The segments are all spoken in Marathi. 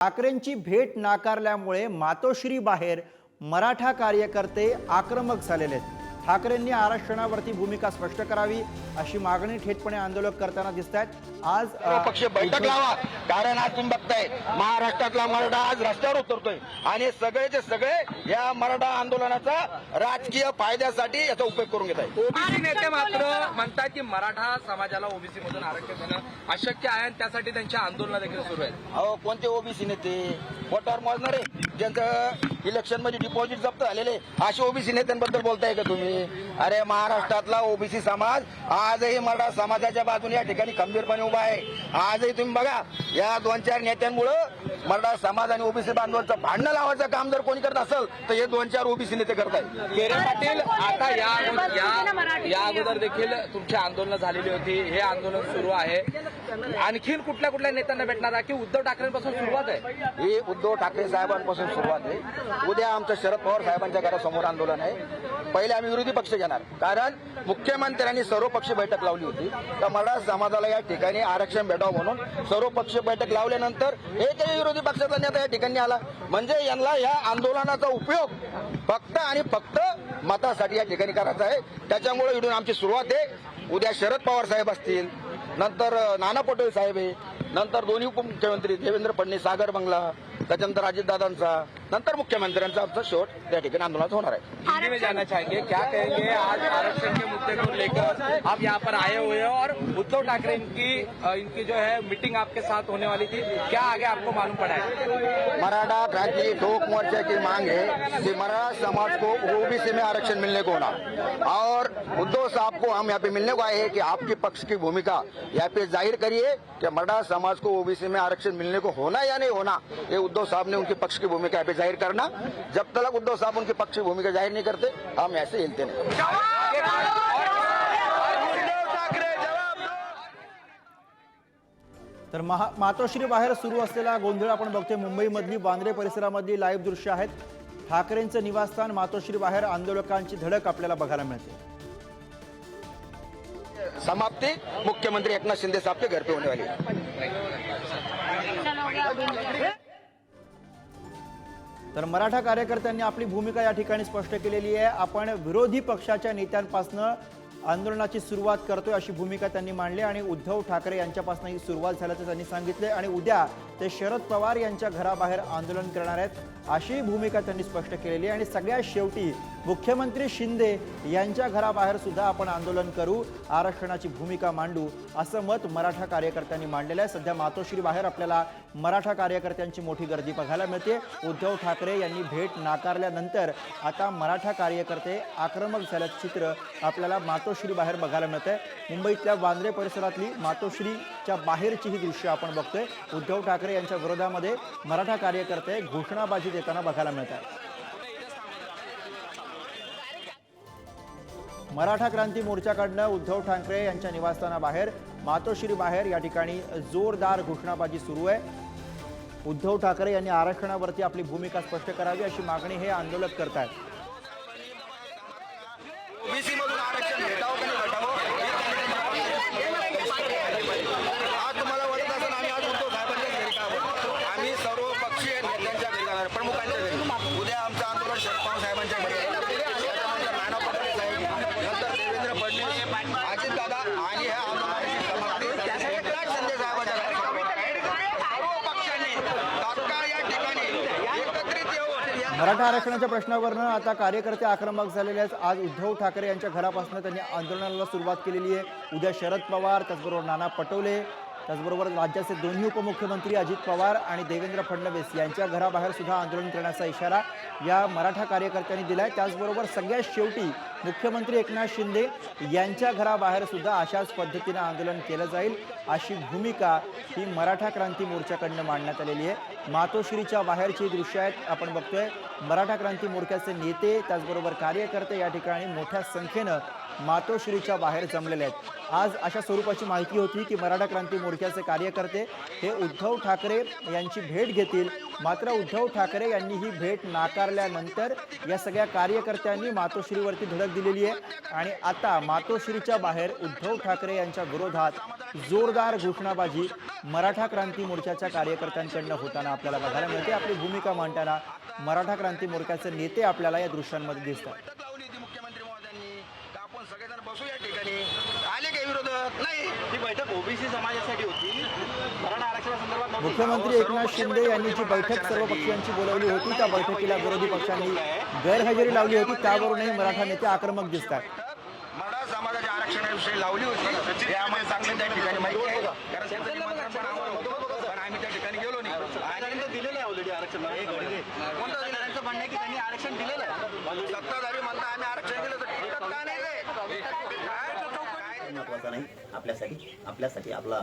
ठाकरेंची भेट नाकारल्यामुळे मातोश्री बाहेर मराठा कार्यकर्ते आक्रमक झालेले आहेत. ठाकरेंनी आरक्षणावरती भूमिका स्पष्ट करावी अशी मागणी थेटपणे आंदोलक करताना दिसत आहेत आज पक्ष बैठक लावा. कारण आज तुम्ही बघताय महाराष्ट्रातला मराठा आज रस्त्यावर उतरतोय. आणि सगळेचे सगळे या मराठा आंदोलनाचा राजकीय फायद्यासाठी याचा उपयोग करून घेत आहेत ओबीसी नेते मात्र म्हणतात की मराठा समाजाला ओबीसी मधून आरक्षण देणं अशक्य आहे आणि त्यासाठी त्यांच्या आंदोलन देखील सुरू आहेत. अहो कोणते ओबीसी नेते? वोटावर मोजणारे. ज्यांचं इलेक्शनमध्ये डिपॉझिट जप्त झालेले. असे ओबीसी नेत्यांबद्दल बोलताय का तुम्ही? अरे महाराष्ट्रातला ओबीसी समाज आजही मराठा समाजाच्या बाजूने या ठिकाणी खंबीरपणे उभा आहे. आजही तुम्ही बघा या दोन चार नेत्यांमुळं मराठा समाज आणि ओबीसी बांधवांचं भांडणं लावायचं काम जर कोणी करत असेल तर हे दोन चार ओबीसी नेते करतायत. केरे पाटील आता या या या अगोदर देखील तुमची आंदोलनं झालेली होती. हे आंदोलन सुरू आहे. आणखीन कुठल्या कुठल्या नेत्यांना भेटणार आहे? की उद्धव ठाकरेंपासून सुरुवात आहे? ही उद्धव ठाकरे साहेबांपासून सुरुवात आहे. उद्या आमचं शरद पवार साहेबांच्या घरासमोर आंदोलन आहे. पहिले आम्ही विरोधी पक्ष घेणार. कारण मुख्यमंत्र्यांनी सर्वपक्षीय बैठक लावली होती. तर मराठा समाजाला या ठिकाणी आरक्षण भेटावं म्हणून सर्व पक्ष बैठक लावल्यानंतर हे तरी विरोधी पक्षाचा नेता या ठिकाणी आला. म्हणजे यांना या आंदोलनाचा उपयोग फक्त आणि फक्त मतासाठी या ठिकाणी करायचा आहे. त्याच्यामुळे इथून आमची सुरुवात आहे. उद्या शरद पवार साहेब असतील नंतर नाना पटोले साहेब आहे नंतर दोन्ही उपमुख्यमंत्री देवेंद्र फडणवीस सागर बंगला त्याच्यानंतर अजितदादांचा नंतर मुख्यमंत्र्यांचा आमचा शेवट त्या ठिकाणी आंदोलनात होणार आहे. में जानना चाहेंगे क्या कहेंगे आज आरक्षण के मुद्दे को लेकर आप यहाँ पर आए हुए हो और उद्धव ठाकरे इनकी इनकी जो है मीटिंग आपके साथ होने वाली थी क्या आगे आपको मालूम पड़ा है? मराठा क्रांति ठोक मोर्चा की मांग है कि मराठा समाज को ओबीसी में आरक्षण मिलने को होना। और उद्धव साहब को हम यहाँ पे मिलने को आए हैं कि आपकी पक्ष की भूमिका यहाँ पे ज़ाहिर करिए कि मराठा समाज को ओबीसी में आरक्षण मिलने को होना या नहीं होना ये उद्धव साहब ने उनके पक्ष की भूमिका यहाँ पे जाहिर करना। जब तक उद्धव साहब उनके पक्ष की भूमिका जाहिर नहीं करते हम ऐसे हिलते नहीं। तर महा मातोश्री बाहेर सुरू असलेला गोंधळ आपण बघतोय. मुंबईमधली बांद्रे परिसरामधली लाईव्ह दृश्य आहेत. ठाकरेंचं निवासस्थान मातोश्री बाहेर आंदोलकांची धडक आपल्याला बघायला मिळते. समाप्ति. मुख्यमंत्री एकनाथ शिंदे साहब के घर पे होने वाली तर मराठा कार्यकर्त्यांनी आपली भूमिका या ठिकाणी स्पष्ट केलेली आहे. आपण विरोधी पक्षाच्या नेत्यांपासनं आंदोलनाची सुरुवात करतोय अशी भूमिका त्यांनी मांडली आणि उद्धव ठाकरे यांच्यापासून ही सुरुवात झाल्याचं त्यांनी सांगितले आणि उद्या ते शरद पवार यांच्या घराबाहेर आंदोलन करणार आहेत. अशी भूमिका त्यांनी स्पष्ट केलेली आहे. आणि सगळ्यात शेवटी मुख्यमंत्री शिंदे यांच्या घराबाहेर सुद्धा आपण आंदोलन करू आरक्षणाची भूमिका मांडू असं मत मराठा कार्यकर्त्यांनी मांडलेलं आहे. सध्या मातोश्री बाहेर आपल्याला मराठा कार्यकर्त्यांची मोठी गर्दी बघायला मिळते. उद्धव ठाकरे यांनी भेट नाकारल्यानंतर आता मराठा कार्यकर्ते आक्रमक झाल्याचं चित्र आपल्याला मातोश्री बाहेर बघायला मिळतंय. मुंबईतल्या वांद्रे परिसरातली मातोश्रीच्या बाहेरची ही दृश्य आपण बघतोय. उद्धव ठाकरे यांच्या विरोधामध्ये मराठा कार्यकर्ते घोषणाबाजी येताना बघायला मिळत आहे मराठा क्रांती मोर्चाकडनं उद्धव ठाकरे यांच्या निवासस्थानाबाहेर मातोश्री बाहेर या ठिकाणी जोरदार घोषणाबाजी सुरू आहे. उद्धव ठाकरे यांनी आरक्षणावरती आपली भूमिका स्पष्ट करावी अशी मागणी हे आंदोलक करत आहेत मधून आरक्षण भेटावं की नाही भेटावं आज तुम्हाला वाटत असेल आम्ही आज उद्धव साहेबांच्या घरी का आहोत? आम्ही सर्व पक्षीय नेत्यांच्या घरी जाणार प्रमुखांच्या घरी उद्या आमचं आंदोलन शरद पवार साहेबांच्या घरी आहे. त्याच्यानंतर नाना पटोले साहेब नंतर देवेंद्र फडणवीस अजितदादा आणि ह्या आंदोलनाची समाप्ती एकनाथ शिंदे साहेबांच्या घरी होणार आहे. सर्व पक्षांनी तात्काळ या ठिकाणी एकत्रित येऊन मराठा आरक्षणाच्या प्रश्नावरनं आता कार्यकर्ते आक्रमक झालेले आहेत. आज उद्धव ठाकरे यांच्या घरापासून त्यांनी आंदोलनाला सुरुवात केलेली आहे. उद्या शरद पवार त्याचबरोबर नाना पटोले त्याचबरोबर राज्याचे दोन्ही उपमुख्यमंत्री अजित पवार आणि देवेंद्र फडणवीस यांच्या घराबाहेर सुद्धा आंदोलन करण्याचा इशारा या मराठा कार्यकर्त्यांनी दिला आहे त्याचबरोबर सगळ्यात शेवटी मुख्यमंत्री एकनाथ शिंदे यांच्या घराबाहेर सुद्धा अशाच पद्धतीनं आंदोलन केलं जाईल अशी भूमिका ही मराठा क्रांती मोर्चाकडनं मांडण्यात आलेली आहे. मातोश्रीच्या बाहेरची दृश्य आहेत आपण बघतोय. मराठा क्रांती मोर्चाचे नेते त्याचबरोबर कार्यकर्ते या ठिकाणी मोठ्या संख्येनं मातोश्रीच्या बाहेर जमलेले आहेत. आज अशा स्वरूपाची माहिती होती की मराठा क्रांती मोर्चाचे कार्यकर्ते हे उद्धव ठाकरे यांची भेट घेतील. मात्र उद्धव ठाकरे यांनी ही भेट नाकारल्यानंतर या सगळ्या कार्यकर्त्यांनी मातोश्रीवरती धडक दिलेली आहे. आणि आता मातोश्रीच्या बाहेर उद्धव ठाकरे यांच्या विरोधात जोरदार घोषणाबाजी मराठा क्रांती मोर्चाच्या कार्यकर्त्यांकडनं होताना आपल्याला बघायला मिळते. आपली भूमिका मांडताना मराठा क्रांती मोर्चाचे नेते आपल्याला या दृश्यांमध्ये दिसतात बैठक लावली होती मुख्यमंत्री महोदयांनी का आपण सगळेजण बसू या ठिकाणी. आले काही विरोधक? नाही. ही बैठक ओबीसी समाजासाठी होती. मराठा आरक्षणासंदर्भात. मुख्यमंत्री एकनाथ शिंदे यांनी जी बैठक सर्व पक्षांची बोलावली होती त्या बैठकीला विरोधी पक्षांनी गैरहजेरी लावली होती त्यावरूनही मराठा नेते आक्रमक दिसतात. मराठा समाजाच्या आरक्षणाविषयी लावली होती. हे आम्हाला चांगलं त्या ठिकाणी माहिती आहे कारण त्यांचं निमंत्रण पण आम्हाला होतं. पण आम्ही त्या ठिकाणी गेलो नाही आणि त्यांनी तर दिलेलं आहे ऑलरेडी आरक्षण एक घडी. कोणतं दिलं? त्यांचं म्हणणं आहे की त्यांनी आरक्षण दिलेलं आहे सत्ताधारी म्हणता आम्ही आरक्षण दिलं तर टिकत का नाही रे? काय तर चौकशी? महत्त्वाचा नाही आपल्यासाठी आपल्यासाठी आपला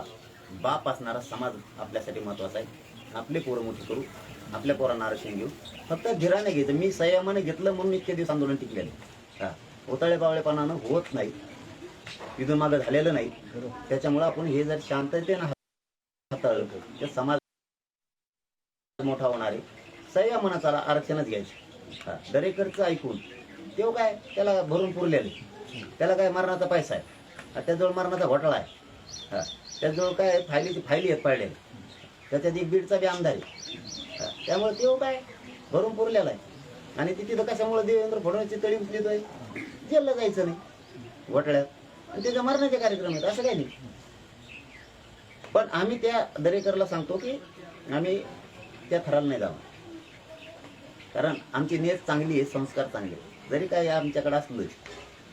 बाप असणारा समाज आपल्यासाठी महत्त्वाचा आहे आपले पोरं मोठी करू आपल्या पोरांना आरक्षण घेऊ फक्त धीराने घ्यायचं मी संयमाने घेतलं म्हणून इतके दिवस आंदोलन टिकलेले हा ओताळे बावळेपणानं होत नाही तिथून मागं झालेलं नाही त्याच्यामुळं आपण हे जर शांततेनं हाताळलं तर समाज मोठा होणार आहे. सह्या चाला आरक्षणच घ्यायचं. हा दरेकरचं ऐकून. तेव्हा काय त्याला भरून पुरलेले. त्याला काय मरणाचा पैसा आहे. त्याजवळ मरणाचा घोटाळा आहे. हा, त्याजवळ काय फायलीची फायली आहेत पाडलेल्या त्याच्यात एक बीडचा बी आमदार आहे. हा, त्यामुळे तेव्हा काय भरून पुरलेला आहे. आणि ते तिथं कशामुळे देवेंद्र फडणवीसची तळी आहे जेलला जायचं नाही. घोटाळ्यात. आणि त्याच्या मरणाचे कार्यक्रम आहेत असं काही नाही. पण आम्ही त्या दरेकरला सांगतो की आम्ही त्या थराला नाही जाणार कारण आमची नियत चांगली आहे संस्कार चांगले आहेत. जरी काय आमच्याकडे असलं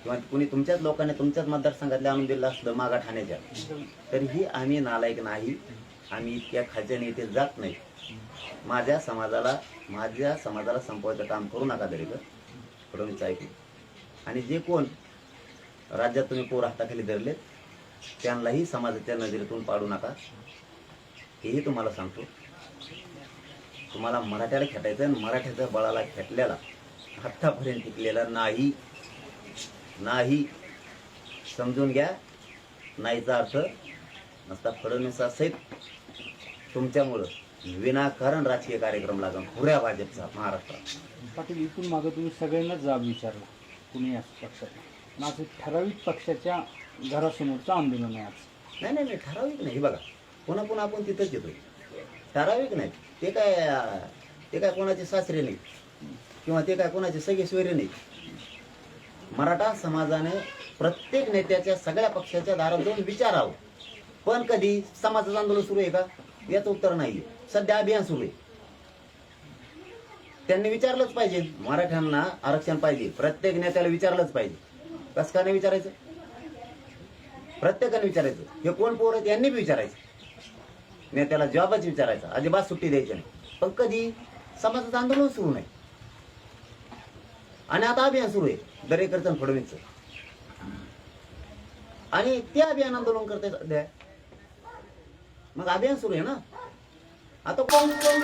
किंवा कुणी तुमच्याच लोकांनी तुमच्याच मतदारसंघातल्या आणून दिलं असलं मागा ठाण्याच्या तरीही आम्ही नालायक नाही आम्ही इतक्या खाज्याने इथे जात नाही. माझ्या समाजाला माझ्या समाजाला संपवायचं काम करू नका दरेकर फडणवीस ऐकू आणि जे कोण राज्यात तुम्ही पोर हाताखाली धरलेत त्यांनाही समाजाच्या नजरेतून पाडू नका. हेही तुम्हाला सांगतो. तुम्हाला मराठ्याला खेटायचं आणि मराठ्याच्या बळाला खेटल्याला आत्तापर्यंत टिकलेला नाही. नाही. समजून घ्या. नाहीचा अर्थ नसता फडणवीसासहित तुमच्यामुळं विनाकारण राजकीय कार्यक्रम लागून पुऱ्या भाजपचा महाराष्ट्रात पाटील इथून मागं तुम्ही सगळ्यांनाच जाब विचारला. कुणी असं पक्षात माझं ठराविक पक्षाच्या घरासमोरचं आंदोलन आहे आज. नाही नाही नाही ठराविक नाही. बघा पुन्हा पुन्हा आपण तिथंच येतो ठराविक नाही. ते काय ते काय कोणाचे सासरे नाही किंवा ते काय कोणाचे सगळे सोयरे नाही मराठा समाजाने प्रत्येक नेत्याच्या सगळ्या पक्षाच्या दारात जाऊन विचारावं. पण कधी समाजाचं आंदोलन सुरू आहे का? याचं उत्तर नाही सध्या अभियान सुरू आहे. त्यांनी विचारलंच पाहिजे. मराठ्यांना आरक्षण पाहिजे. प्रत्येक नेत्याला विचारलंच पाहिजे. कसं का नाही विचारायचं? प्रत्येकाने विचारायचं. हे कोण पोर आहेत यांनी बी विचारायचं. नेत्याला जॉबच विचारायचा. अजिबात सुट्टी द्यायची नाही. पण कधी? समाजाचं आंदोलन सुरू नाही. आणि आता अभियान सुरू आहे. दरेकरचं आणि फडणवीसचं. आणि ते अभियान आंदोलन करते सध्या. मग अभियान सुरू आहे ना? आता कोण कोण